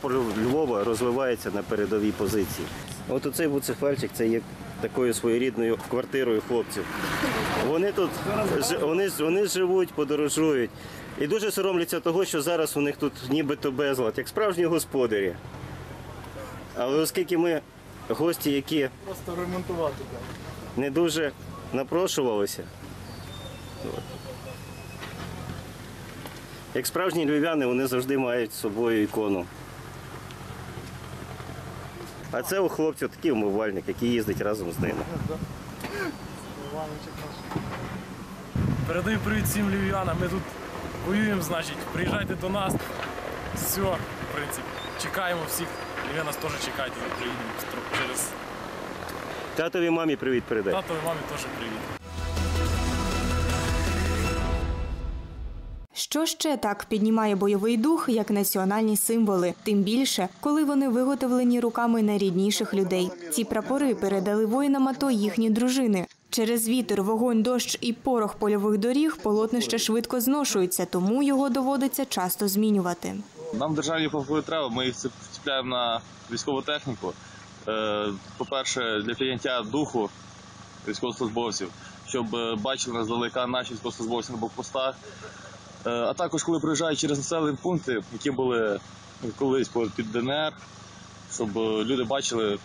прапор Львова розвивається на передовій позиції. От оцей буцефальчик це є такою своєрідною квартирою хлопців. Вони тут вони, вони живуть, подорожують. І дуже соромляться того, що зараз у них тут нібито безлад, як справжні господарі. Але оскільки ми гості, які Просто ремонтувати не дуже напрошувалися. Як справжні львів'яни, вони завжди мають з собою ікону. А це у хлопців такий умивальник, який їздить разом з ними. Передаю привіт всім львів'янам. Ми тут воюємо, значить, приїжджайте до нас. Все, в принципі. Чекаємо всіх. І ви нас теж чекайте, ми приїдемо через Татові мамі привіт передай. татові мамі теж привіт. Що ще так піднімає бойовий дух, як національні символи, тим більше, коли вони виготовлені руками найрідніших людей. Ці прапори передали воїнам АТО їхні дружини. Через вітер, вогонь, дощ і порох польових доріг полотнище швидко зношується, тому його доводиться часто змінювати. Нам державні прапори треба, ми їх цеп- цепляємо на військову техніку. Е, По-перше, для підняття духу військовослужбовців, щоб е, бачили нас здалека наші військовослужбовці на блокпостах. Е, А також, коли приїжджають через населені пункти, які були колись під ДНР, щоб е, люди бачили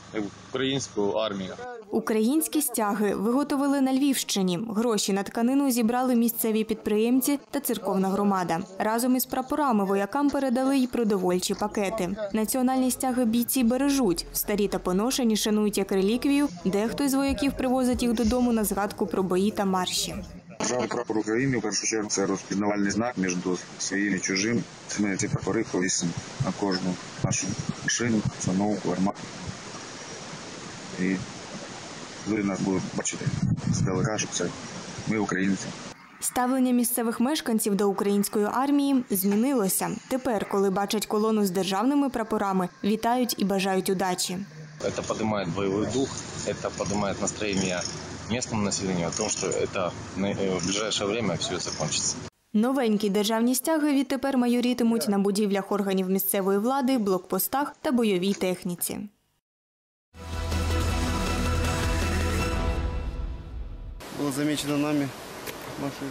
українську армію. Українські стяги виготовили на Львівщині. Гроші на тканину зібрали місцеві підприємці та церковна громада. Разом із прапорами воякам передали й продовольчі пакети. Національні стяги бійці бережуть. Старі та поношені шанують як реліквію. Дехто із вояків привозить їх додому на згадку про бої та марші. Державний прапор України, в першу чергу, це розпізнавальний знак між своїм і чужим. Ми ці прапори повісимо на кожну нашу машину, установку, армату. І люди нас будуть бачити здалека, що це ми українці. Ставлення місцевих мешканців до української армії змінилося. Тепер, коли бачать колону з державними прапорами, вітають і бажають удачі. Это поднимает боевой дух, это поднимает настроение местному населению о том, что это на- э, в ближайшее время все закончится. Новенькі державні стяги відтепер майорітимуть на будівлях органів місцевої влади, блокпостах та бойовій техніці. Было замечено нами машина,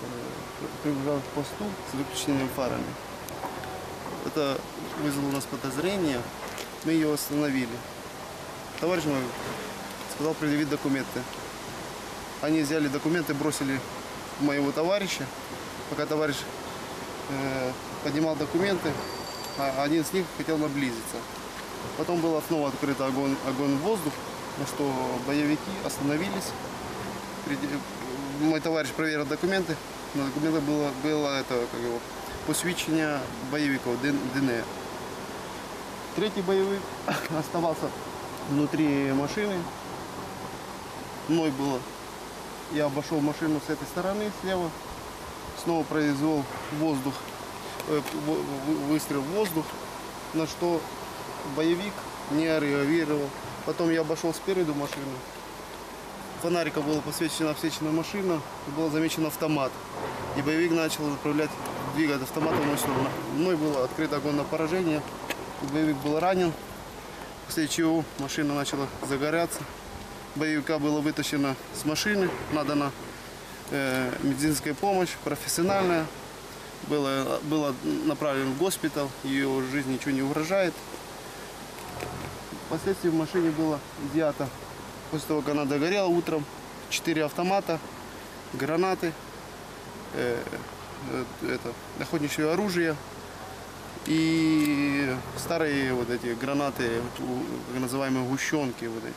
которая приближалась к посту с выключенными фарами. Это вызвало у нас подозрение. Мы ее остановили. Товарищ мой сказал предъявить документы. Они взяли документы, бросили моего товарища. Пока товарищ э, поднимал документы, а один из них хотел наблизиться. Потом был снова открыт огонь, огонь в воздух, на что боевики остановились. Мой товарищ проверил документы. На документах было, было это, как его, посвящение боевиков ДНР. Третий боевик оставался внутри машины. Мной было. Я обошел машину с этой стороны, слева. Снова произвел воздух, э, выстрел в воздух, на что боевик не реагировал. Потом я обошел спереду машину. Фонарика была посвечена обсечена машина, был замечен автомат. И боевик начал направлять, двигать автомат в мою сторону. Мной было открыто огонь на поражение. Боевик был ранен. После чего машина начала загоряться. Боевика было вытащено с машины, надана э, медицинская помощь, профессиональная. Было, было направлено в госпиталь, ее жизни ничего не угрожает. Впоследствии в машине было изъято, после того, как она догорела утром, 4 автомата, гранаты, э, э, это, охотничье оружие и старые вот эти гранаты, так называемые гущенки вот эти.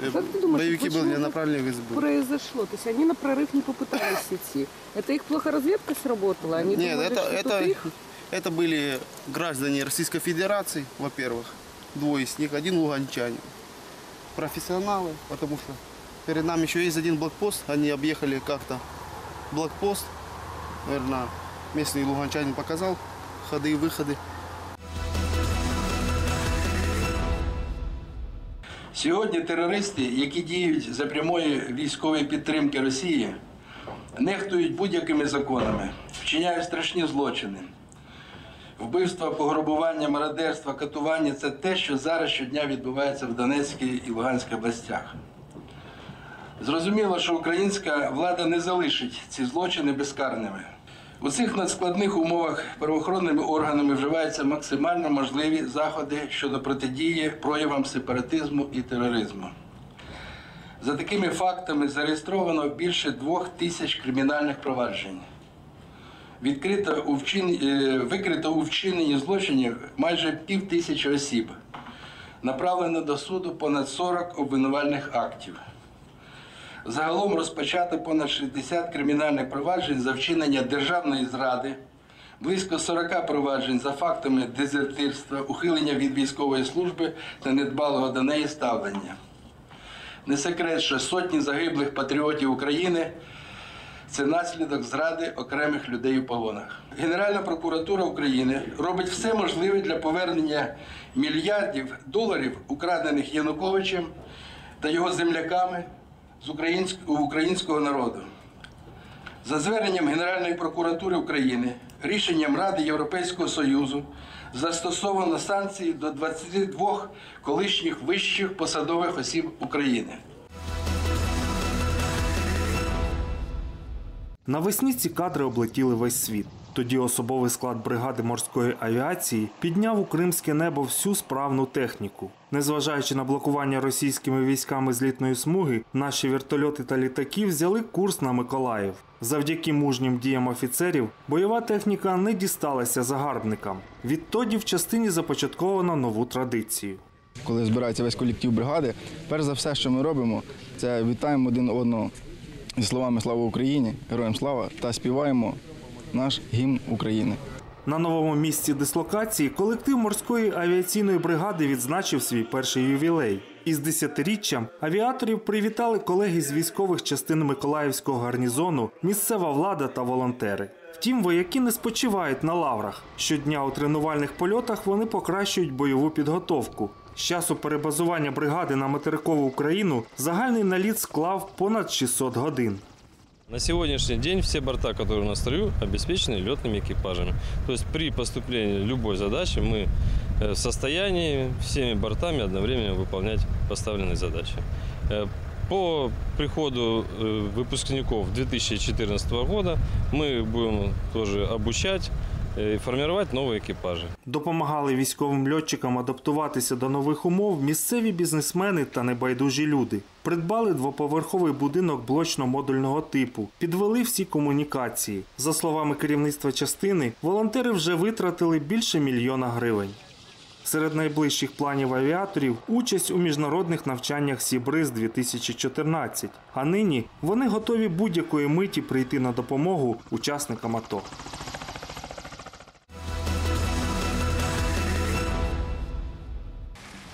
Э, Как ты думаешь, Боевики были направлены в СБУ. произошло? То есть они на прорыв не попытались идти. Это их плохо разведка сработала? Они Нет, думали, это, это, их? это были граждане Российской Федерации, во-первых. Двое из них, один луганчанин. Профессионалы, потому что перед нами еще есть один блокпост. Они объехали как-то блокпост. Наверное, местный луганчанин показал ходы и выходы. Сьогодні терористи, які діють за прямої військової підтримки Росії, нехтують будь-якими законами, вчиняють страшні злочини. Вбивства, пограбування, мародерство, катування це те, що зараз щодня відбувається в Донецькій і Луганській областях. Зрозуміло, що українська влада не залишить ці злочини безкарними. У цих надскладних умовах правоохоронними органами вживаються максимально можливі заходи щодо протидії проявам сепаратизму і тероризму. За такими фактами зареєстровано більше двох тисяч кримінальних проваджень. Відкрито у вчин... е, викрито у вчиненні злочинів майже пів тисячі осіб. Направлено до суду понад 40 обвинувальних актів. Загалом розпочато понад 60 кримінальних проваджень за вчинення державної зради, близько 40 проваджень за фактами дезертирства, ухилення від військової служби та недбалого до неї ставлення. Не секрет, що сотні загиблих патріотів України це наслідок зради окремих людей у погонах. Генеральна прокуратура України робить все можливе для повернення мільярдів доларів, украдених Януковичем та його земляками з українського, народу. За зверненням Генеральної прокуратури України, рішенням Ради Європейського Союзу застосовано санкції до 22 колишніх вищих посадових осіб України. Навесні ці кадри облетіли весь світ. Тоді особовий склад бригади морської авіації підняв у кримське небо всю справну техніку. Незважаючи на блокування російськими військами злітної смуги, наші вертольоти та літаки взяли курс на Миколаїв. Завдяки мужнім діям офіцерів бойова техніка не дісталася загарбникам. Відтоді в частині започатковано нову традицію. Коли збирається весь колектив бригади, перш за все, що ми робимо, це вітаємо один одного зі словами Слава Україні, героям слава та співаємо наш гімн України. На новому місці дислокації колектив морської авіаційної бригади відзначив свій перший ювілей. Із десятиріччям авіаторів привітали колеги з військових частин Миколаївського гарнізону, місцева влада та волонтери. Втім, вояки не спочивають на лаврах. Щодня у тренувальних польотах вони покращують бойову підготовку. З часу перебазування бригади на материкову Україну загальний наліт склав понад 600 годин. На сегодняшний день все борта, которые на строю, обеспечены летными экипажами. То есть при поступлении любой задачи мы э, в состоянии всеми бортами одновременно выполнять поставленные задачи. Э, По приходу э, выпускников 2014 года мы будем тоже обучать э, и формировать новые экипажи. Допомагали військовим льотчикам адаптуватися до нових умов місцеві бізнесмени та небайдужі люди. Придбали двоповерховий будинок блочно-модульного типу, підвели всі комунікації. За словами керівництва частини, волонтери вже витратили більше мільйона гривень. Серед найближчих планів авіаторів участь у міжнародних навчаннях Сібриз 2014. А нині вони готові будь-якої миті прийти на допомогу учасникам АТО.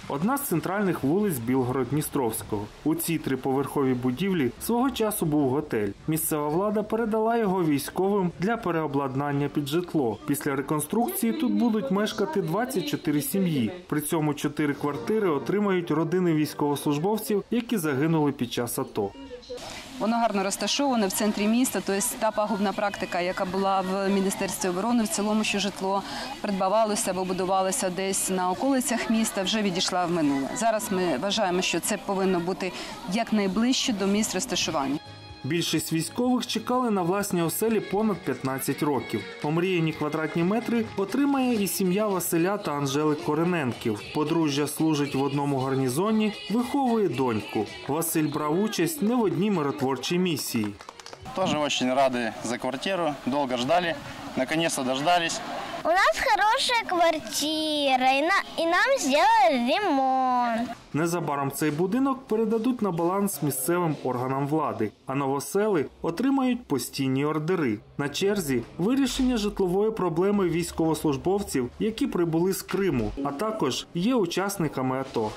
Одна з центральних вулиць Білгород-Дністровського. У цій триповерховій будівлі свого часу був готель. Місцева влада передала його військовим для переобладнання під житло. Після реконструкції тут будуть мешкати 24 сім'ї. При цьому 4 квартири отримають родини військовослужбовців, які загинули під час АТО. Воно гарно розташоване в центрі міста. Тобто та пагубна практика, яка була в міністерстві оборони, в цілому, що житло придбавалося або будувалося десь на околицях міста, вже відійшла в минуле. Зараз ми вважаємо, що це повинно бути якнайближче до місць розташування. Більшість військових чекали на власні оселі понад 15 років. Омріяні квадратні метри отримає і сім'я Василя та Анжели Корененків. Подружжя служить в одному гарнізоні, виховує доньку. Василь брав участь не в одній миротворчій місії. Тоже очень рады за квартиру, долго ждали, наконец-то дождались. У нас хороша квартира, і, на, і нам зробили ремонт. Незабаром цей будинок передадуть на баланс місцевим органам влади, а новосели отримають постійні ордери. На черзі вирішення житлової проблеми військовослужбовців, які прибули з Криму, а також є учасниками АТО.